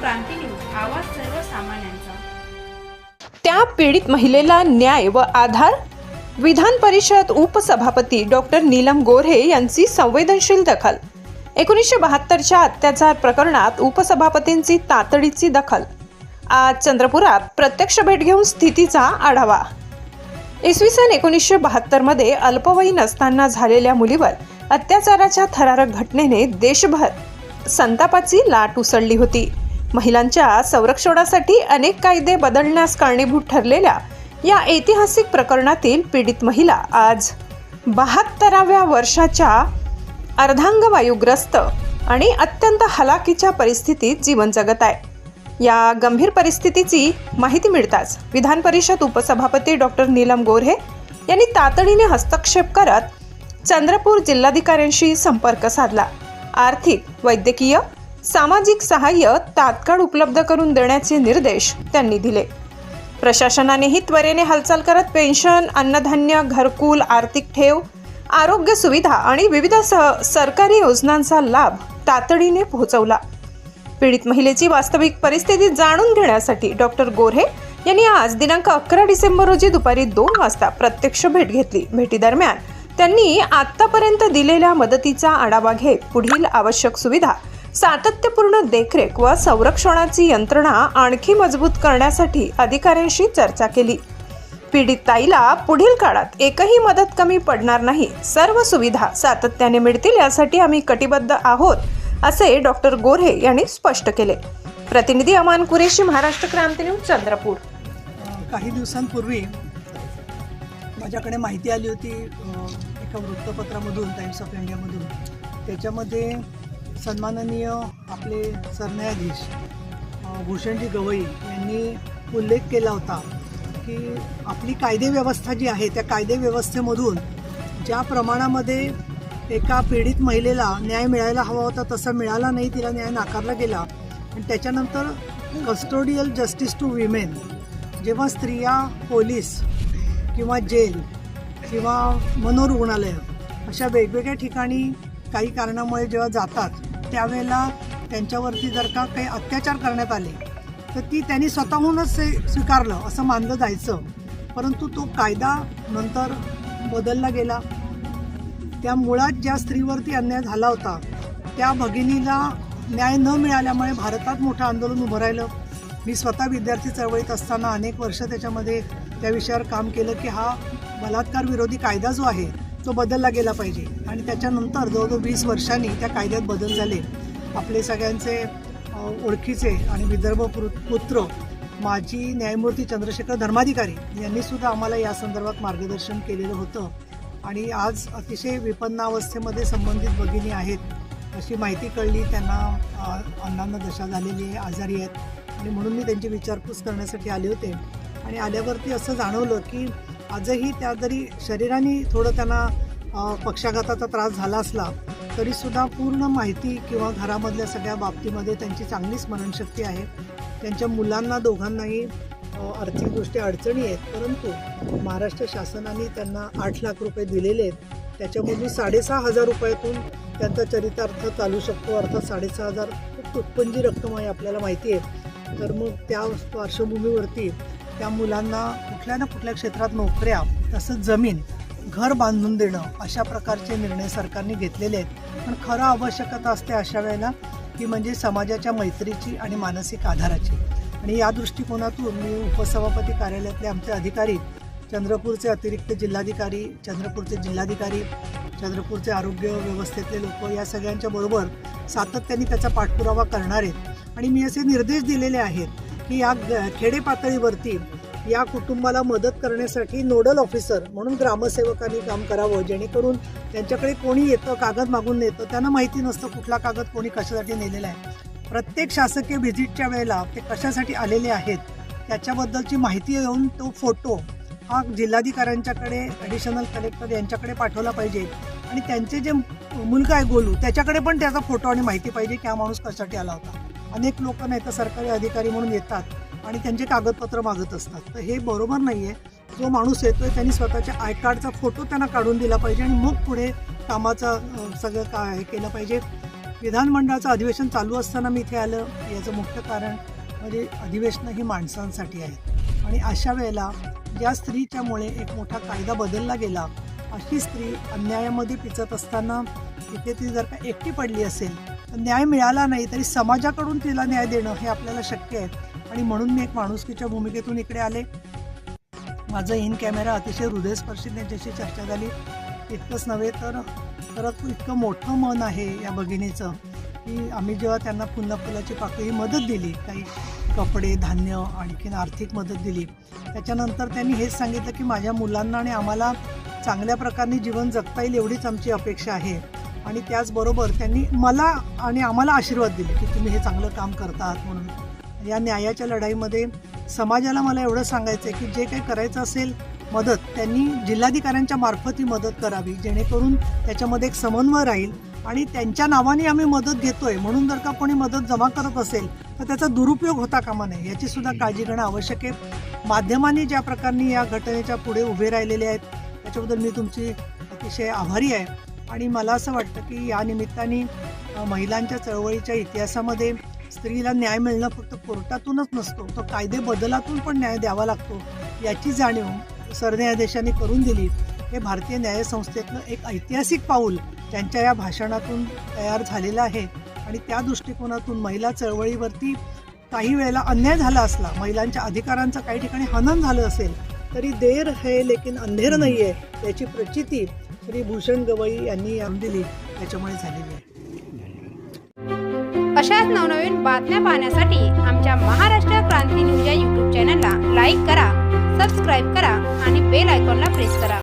क्रांती news आवाज सर्वसामान्यांचा. त्या पीडित महिलेला न्याय व आधार? विधान परिषद उपसभापती डॉक्टर नीलम गोऱ्हे यांची संवेदनशील दखल. एकोणीसशे बहात्तरच्या अत्याचार प्रकरणात उपसभापतींची तातडीची दखल. आज चंद्रपुरात प्रत्यक्ष भेट घेऊन स्थितीचा आढावा. इसवी सन एकोणीसशे बहात्तरमध्ये अल्पवयीन असताना झालेल्या मुलीवर अत्याचाराच्या थरारक घटनेने देशभर संतापाची लाट उसळली होती. महिलांच्या संरक्षणासाठी अनेक कायदे बदलण्यास कारणीभूत ठरलेल्या या ऐतिहासिक प्रकरणातील पीडित महिला आज बहात्तराव्या वर्षाच्या अर्धांगवायूग्रस्त आणि अत्यंत हलाखीच्या परिस्थितीत जीवन जगत आहे. या गंभीर परिस्थितीची माहिती मिळताच विधान परिषद उपसभापती डॉक्टर नीलम गोऱ्हे यांनी तातडीने हस्तक्षेप करत चंद्रपूर जिल्हाधिकाऱ्यांशी संपर्क साधला. आर्थिक वैद्यकीय सामाजिक सहाय्य तात्काळ उपलब्ध करून देण्याचे निर्देश त्यांनी दिले. प्रशासनानेही त्वरेने हालचाल करत पेन्शन अन्नधान्य घरकुल आर्थिक ठेव आरोग्य सुविधा आणि विविध स- सरकारी योजनांचा लाभ तातडीने पोहोचवला. पीडित महिलेची वास्तविक परिस्थिती जाणून घेण्यासाठी डॉक्टर गोऱ्हे यांनी आज दिनांक अकरा डिसेंबर रोजी दुपारी दोन वाजता प्रत्यक्ष भेट घेतली. भेटीदरम्यान त्यांनी आतापर्यंत दिलेल्या मदतीचा आढावा घेत पुढील आवश्यक सुविधा सातत्यपूर्ण देखरेख व संरक्षणाची यंत्रणा आणखी मजबूत करण्यासाठी अधिकाऱ्यांशी चर्चा केली. पीडित ताईला पुढील काळात एकही मदत कमी पडणार नाही. सर्व सुविधा सातत्याने मिळतील यासाठी आम्ही कटिबद्ध आहोत असे डॉक्टर गोऱ्हे यांनी स्पष्ट केले. प्रतिनिधी अमान कुरेशी महाराष्ट्र क्रांती न्यूज चंद्रपूर. काही दिवसांपूर्वी माझ्याकडे माहिती आली होती एका वृत्तपत्रामधून टाइम्स ऑफ इंडियामधून. त्याच्यामध्ये सन्माननीय आपले सरन्यायाधीश भूषणजी गवई यांनी उल्लेख केला होता की आपली कायदेव्यवस्था जी आहे त्या कायदेव्यवस्थेमधून ज्या प्रमाणामध्ये एका पीडित महिलेला न्याय मिळायला हवा होता तसा मिळाला नाही तिला न्याय नाकारला गेला. आणि त्याच्यानंतर कस्टोडियल जस्टिस टू विमेन जेव्हा स्त्रिया पोलीस किंवा जेल किंवा मनोरुग्णालय अशा वेगवेगळ्या ठिकाणी काही कारणामुळे जेव्हा जातात त्यावेळेला त्यांच्यावरती जर का काही अत्याचार करण्यात आले तर ती त्यांनी स्वतःहूनच स्वीकारलं असं मानलं जायचं. परंतु तो कायदा नंतर बदलला गेला. त्या मुळात ज्या स्त्रीवरती अन्याय झाला होता त्या भगिनीला न्याय न मिळाल्यामुळे भारतात मोठं आंदोलन उभं राहिलं. मी स्वतः विद्यार्थी चळवळीत असताना अनेक वर्ष त्याच्यामध्ये त्या विषयावर काम केलं की हा बलात्कार विरोधी कायदा जो आहे तो बदलला गेला पाहिजे. आणि त्याच्यानंतर जवळजवळ वीस वर्षांनी त्या कायद्यात बदल झाले. आपले सगळ्यांचे ओळखीचे आणि विदर्भ पुत्र माजी न्यायमूर्ती चंद्रशेखर धर्माधिकारी यांनी सुद्धा आम्हाला या संदर्भात मार्गदर्शन केलेलं होतं. आणि आज अतिशय विपन्नावस्थेमध्ये संबंधित भगिनी आहेत अशी माहिती कळली. त्यांना अ, अण्णांना दशा झालेली आहे आजारी आहेत. आणि म्हणून मी त्यांची विचारपूस करण्यासाठी आले होते. आणि आल्यावरती असं जाणवलं की आजही त्या जरी शरीराने थोडं त्यांना पक्षाघाताचा त्रास झाला असला तरीसुद्धा पूर्ण माहिती किंवा घरामधल्या सगळ्या बाबतीमध्ये त्यांची चांगली स्मरणशक्ती आहे. त्यांच्या मुलांना दोघांनाही आर्थिकदृष्ट्या अडचणी आहेत परंतु महाराष्ट्र शासनाने त्यांना आठ लाख रुपये दिलेले आहेत. त्याच्यामधून साडेसहा हजार रुपयातून त्यांचा चरितार्थ चालू शकतो अर्थात साडेसहा हजार खूप तुटपुंजी रक्कम आहे आपल्याला माहिती आहे. तर मग त्या पार्श्वभूमीवरती त्या मुलांना कुठल्या ना कुठल्या क्षेत्रात नोकऱ्या तसंच जमीन घर बांधून देणं अशा प्रकारचे निर्णय सरकारने घेतलेले आहेत. पण खरं आवश्यकता असते अशा वेळेला ती म्हणजे समाजाच्या मैत्रीची आणि मानसिक आधाराची. आणि या दृष्टिकोनातून मी उपसभापती कार्यालयातले आमचे अधिकारी चंद्रपूरचे अतिरिक्त जिल्हाधिकारी चंद्रपूरचे जिल्हाधिकारी चंद्रपूरचे आरोग्य व्यवस्थेतले लोक या सगळ्यांच्या बरोबर सातत्याने त्याचा पाठपुरावा करणार आहेत. आणि मी असे निर्देश दिलेले आहेत की या खेडे पातळीवरती या कुटुंबाला मदत करण्यासाठी नोडल ऑफिसर म्हणून ग्रामसेवकांनी काम करावं जेणेकरून त्यांच्याकडे कोणी येतं कागद मागून नेतं त्यांना माहिती नसतं कुठला कागद कोणी कशासाठी नेलेला आहे. प्रत्येक शासकीय व्हिजिटच्या वेळेला ते कशासाठी आलेले आहेत त्याच्याबद्दलची माहिती येऊन तो फोटो हा जिल्हाधिकाऱ्यांच्याकडे ॲडिशनल कलेक्टर यांच्याकडे पाठवला पाहिजे. आणि त्यांचे जे मुलगा आहे गोलू त्याच्याकडे पण त्याचा फोटो आणि माहिती पाहिजे की हा माणूस कशासाठी आला होता. अनेक लोक नाही तर सरकारी अधिकारी म्हणून येतात आणि त्यांचे कागदपत्र मागत असतात. तर हे बरोबर नाही आहे. जो माणूस येतोय त्यांनी स्वतःच्या आय कार्डचा फोटो त्यांना काढून दिला पाहिजे आणि मग पुढे कामाचं सगळं काय हे केलं पाहिजे. विधानमंडळाचं अधिवेशन चालू असताना मी इथे आलं. याचं मुख्य कारण म्हणजे अधिवेशनं ही माणसांसाठी आहेत आणि अशा वेळेला ज्या स्त्रीच्यामुळे एक मोठा कायदा बदलला गेला अशी स्त्री अन्यायामध्ये पिचत असताना इथे ती जर का एकटी पडली असेल न्याय मिळाला नाही तरी समाजाकडून तिला न्याय देणं हे आपल्याला शक्य आहे. आणि म्हणून मी एक माणुसकीच्या भूमिकेतून इकडे आले. माझं इन कॅमेरा अतिशय हृदयस्पर्शी त्यांच्याशी चर्चा झाली इतकंच नव्हे तर खरंच इतकं मोठं मन आहे या भगिनीचं की आम्ही जेव्हा त्यांना पुन्हा फुलाची पाकळी मदत दिली काही कपडे धान्य आणखीन आर्थिक मदत दिली त्याच्यानंतर त्यांनी हेच सांगितलं की माझ्या मुलांना आणि आम्हाला चांगल्या प्रकारे जीवन जगता येईल एवढीच आमची अपेक्षा आहे. आणि त्याचबरोबर त्यांनी मला आणि आम्हाला आशीर्वाद दिले की तुम्ही हे चांगलं काम करता आहात म्हणून. या न्यायाच्या लढाईमध्ये समाजाला मला एवढं सांगायचं आहे की जे काही करायचं असेल मदत त्यांनी जिल्हाधिकाऱ्यांच्या मार्फत ही मदत करावी जेणेकरून त्याच्यामध्ये एक समन्वय राहील आणि त्यांच्या नावाने आम्ही मदत घेतोय. म्हणून जर का कोणी मदत जमा करत असेल तर त्याचा दुरुपयोग होता कामा नये. याची सुद्धा काळजी घेणं आवश्यक आहे. माध्यमांनी ज्या प्रकारे या घटनेच्या पुढे उभे राहिलेले आहेत त्याच्याबद्दल मी तुमची अतिशय आभारी आहे. आणि मला असं वाटतं की या निमित्ताने महिलांच्या चळवळीच्या इतिहासामध्ये स्त्रीला न्याय मिळणं फक्त कोर्टातूनच नसतो तो कायदे बदलातून पण न्याय द्यावा लागतो याची जाणीव सरन्यायाधीशांनी करून दिली. हे भारतीय न्यायसंस्थेतलं एक ऐतिहासिक पाऊल त्यांच्या या भाषणातून तयार झालेलं आहे आणि त्या दृष्टिकोनातून महिला चळवळीवरती काही वेळेला अन्याय झाला असला महिलांच्या अधिकारांचं काही ठिकाणी हनन झालं असेल तरी देर है लेकिन अंधेर नाही आहे याची प्रचिती श्री भूषण गवई यांनी दिली त्याच्यामुळे झालेली आहे. अशाच नवनवीन बातम्या पाहण्यासाठी आमच्या महाराष्ट्र क्रांती न्यूज या यूट्यूब चॅनलला लाईक करा सबस्क्राईब करा आणि बेल आयकॉनला प्रेस करा.